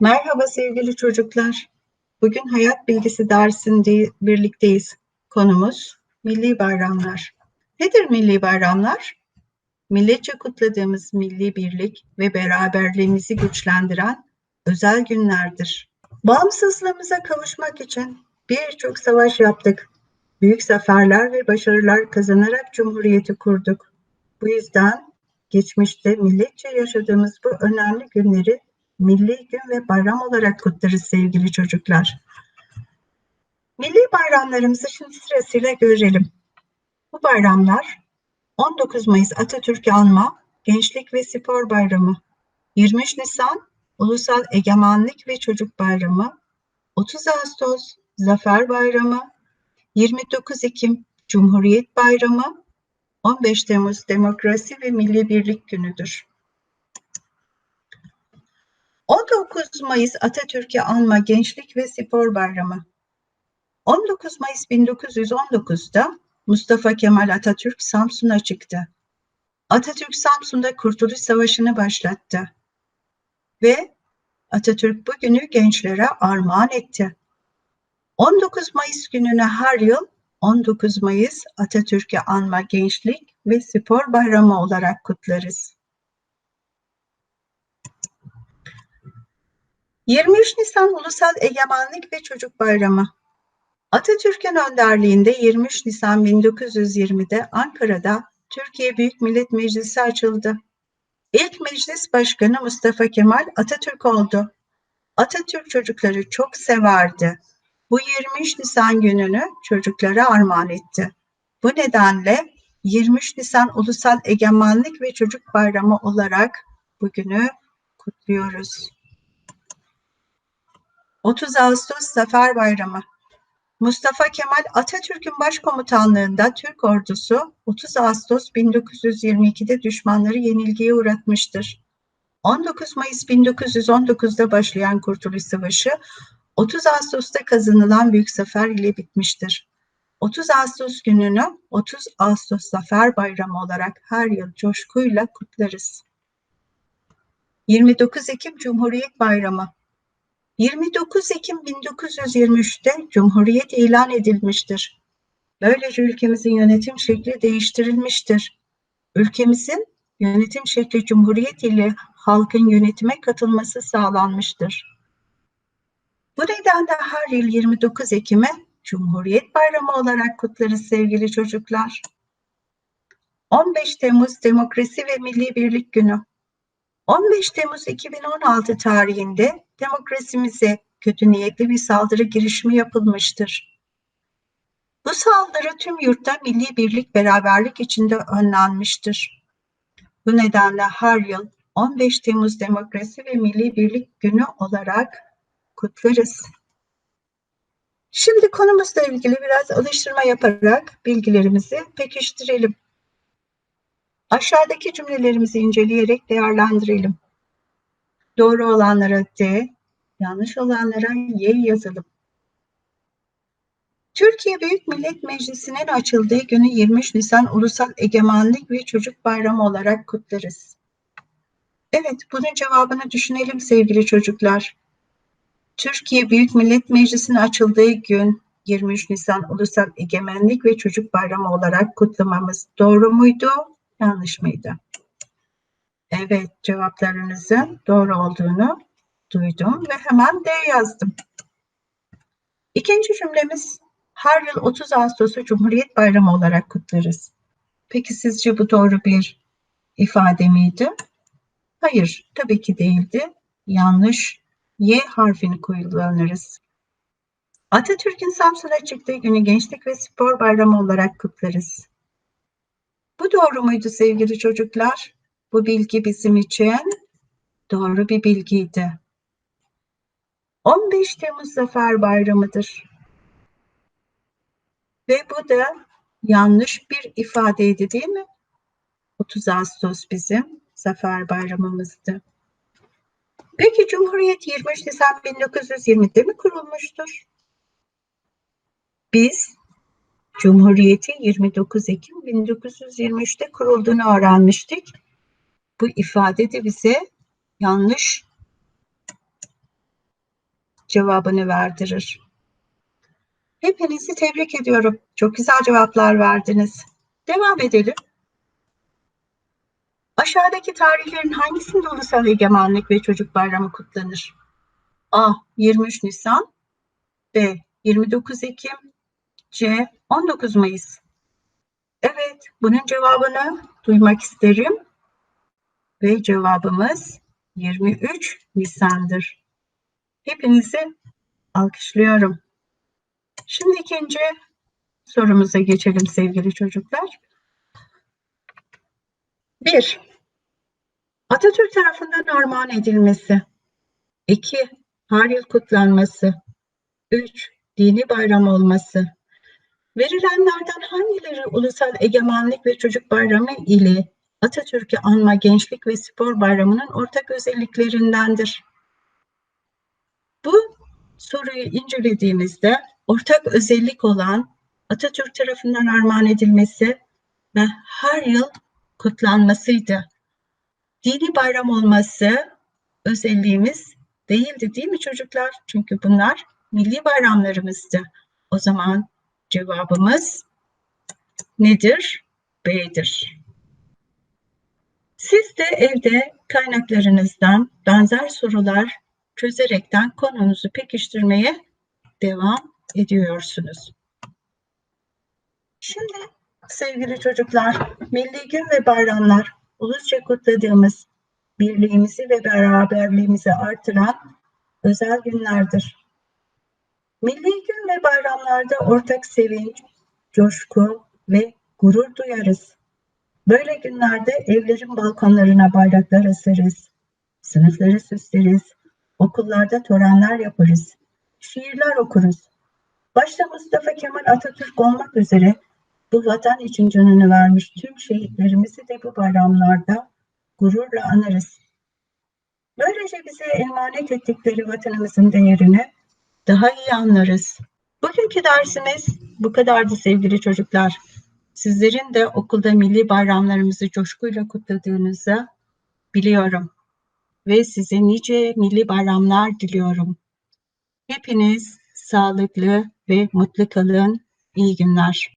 Merhaba sevgili çocuklar. Bugün hayat bilgisi dersinde birlikteyiz. Konumuz milli bayramlar. Nedir milli bayramlar? Milletçe kutladığımız milli birlik ve beraberliğimizi güçlendiren özel günlerdir. Bağımsızlığımıza kavuşmak için birçok savaş yaptık. Büyük zaferler ve başarılar kazanarak cumhuriyeti kurduk. Bu yüzden geçmişte milletçe yaşadığımız bu önemli günleri milli gün ve bayram olarak kutlarız sevgili çocuklar. Milli bayramlarımızı şimdi sırasıyla görelim. Bu bayramlar 19 Mayıs Atatürk'ü anma Gençlik ve Spor Bayramı, 23 Nisan Ulusal Egemenlik ve Çocuk Bayramı, 30 Ağustos Zafer Bayramı, 29 Ekim Cumhuriyet Bayramı, 15 Temmuz Demokrasi ve Milli Birlik Günü'dür. 19 Mayıs Atatürk'ü anma Gençlik ve Spor Bayramı. 19 Mayıs 1919'da Mustafa Kemal Atatürk Samsun'a çıktı. Atatürk Samsun'da Kurtuluş Savaşı'nı başlattı. Ve Atatürk bugünü gençlere armağan etti. 19 Mayıs gününü her yıl 19 Mayıs Atatürk'ü anma Gençlik ve Spor Bayramı olarak kutlarız. 23 Nisan Ulusal Egemenlik ve Çocuk Bayramı. Atatürk'ün önderliğinde 23 Nisan 1920'de Ankara'da Türkiye Büyük Millet Meclisi açıldı. İlk meclis başkanı Mustafa Kemal Atatürk oldu. Atatürk çocukları çok severdi. Bu 23 Nisan gününü çocuklara armağan etti. Bu nedenle 23 Nisan Ulusal Egemenlik ve Çocuk Bayramı olarak bugünü kutluyoruz. 30 Ağustos Zafer Bayramı Mustafa Kemal Atatürk'ün başkomutanlığında Türk ordusu 30 Ağustos 1922'de düşmanları yenilgiye uğratmıştır. 19 Mayıs 1919'da başlayan Kurtuluş Savaşı 30 Ağustos'ta kazanılan büyük zafer ile bitmiştir. 30 Ağustos gününü 30 Ağustos Zafer Bayramı olarak her yıl coşkuyla kutlarız. 29 Ekim Cumhuriyet Bayramı 29 Ekim 1923'te Cumhuriyet ilan edilmiştir. Böylece ülkemizin yönetim şekli değiştirilmiştir. Ülkemizin yönetim şekli Cumhuriyet ile halkın yönetime katılması sağlanmıştır. Bu nedenle her yıl 29 Ekim'e Cumhuriyet Bayramı olarak kutlarız sevgili çocuklar. 15 Temmuz Demokrasi ve Milli Birlik Günü 15 Temmuz 2016 tarihinde demokrasimize kötü niyetli bir saldırı girişimi yapılmıştır. Bu saldırı tüm yurtta milli birlik beraberlik içinde önlenmiştir. Bu nedenle her yıl 15 Temmuz Demokrasi ve Milli Birlik Günü olarak kutlarız. Şimdi konumuzla ilgili biraz alıştırma yaparak bilgilerimizi pekiştirelim. Aşağıdaki cümlelerimizi inceleyerek değerlendirelim. Doğru olanlara D, yanlış olanlara Y yazalım. Türkiye Büyük Millet Meclisi'nin açıldığı günü 23 Nisan Ulusal Egemenlik ve Çocuk Bayramı olarak kutlarız. Evet, bunun cevabını düşünelim sevgili çocuklar. Türkiye Büyük Millet Meclisi'nin açıldığı gün 23 Nisan Ulusal Egemenlik ve Çocuk Bayramı olarak kutlamamız doğru muydu, yanlış mıydı? Evet, cevaplarınızın doğru olduğunu duydum ve hemen D yazdım. İkinci cümlemiz her yıl 30 Ağustos'u Cumhuriyet Bayramı olarak kutlarız. Peki sizce bu doğru bir ifade miydi? Hayır, tabii ki değildi. Yanlış. Y harfini kullanırız. Atatürk'ün Samsun'a çıktığı günü Gençlik ve Spor Bayramı olarak kutlarız. Bu doğru muydu sevgili çocuklar? Bu bilgi bizim için doğru bir bilgiydi. 15 Temmuz Zafer Bayramı'dır. Ve bu da yanlış bir ifadeydi değil mi? 30 Ağustos bizim Zafer Bayramımızdı. Peki Cumhuriyet 23 Nisan 1920'de mi kurulmuştur? Biz Cumhuriyeti 29 Ekim 1923'te kurulduğunu öğrenmiştik. Bu ifade de bize yanlış cevabını verdirir. Hepinizi tebrik ediyorum. Çok güzel cevaplar verdiniz. Devam edelim. Aşağıdaki tarihlerin hangisinde Ulusal Egemenlik ve Çocuk Bayramı kutlanır? A. 23 Nisan B. 29 Ekim C. 19 Mayıs Evet, bunun cevabını duymak isterim. Ve cevabımız 23 Nisan'dır. Hepinizi alkışlıyorum. Şimdi ikinci sorumuza geçelim sevgili çocuklar. 1. Atatürk tarafından armağan edilmesi. 2. Her yıl kutlanması. 3. Dini bayram olması. Verilenlerden hangileri Ulusal Egemenlik ve Çocuk Bayramı ile Atatürk'ü anma Gençlik ve Spor Bayramı'nın ortak özelliklerindendir? Bu soruyu incelediğimizde ortak özellik olan Atatürk tarafından armağan edilmesi ve her yıl kutlanmasıydı. Dini bayram olması özelliğimiz değildi değil mi çocuklar? Çünkü bunlar milli bayramlarımızdı. O zaman cevabımız nedir? B'dir. Siz de evde kaynaklarınızdan benzer sorular çözerekten konunuzu pekiştirmeye devam ediyorsunuz. Şimdi sevgili çocuklar, milli gün ve bayramlar ulusça kutladığımız birliğimizi ve beraberliğimizi artıran özel günlerdir. Milli gün ve bayramlarda ortak sevinç, coşku ve gurur duyarız. Böyle günlerde evlerin balkonlarına bayraklar asarız, sınıfları süsleriz, okullarda törenler yaparız, şiirler okuruz. Başta Mustafa Kemal Atatürk olmak üzere bu vatan için canını vermiş tüm şehitlerimizi de bu bayramlarda gururla anarız. Böylece bize emanet ettikleri vatanımızın değerini daha iyi anlarız. Bugünkü dersimiz bu kadardı sevgili çocuklar. Sizlerin de okulda milli bayramlarımızı coşkuyla kutladığınızı biliyorum. Ve size nice milli bayramlar diliyorum. Hepiniz sağlıklı ve mutlu kalın. İyi günler.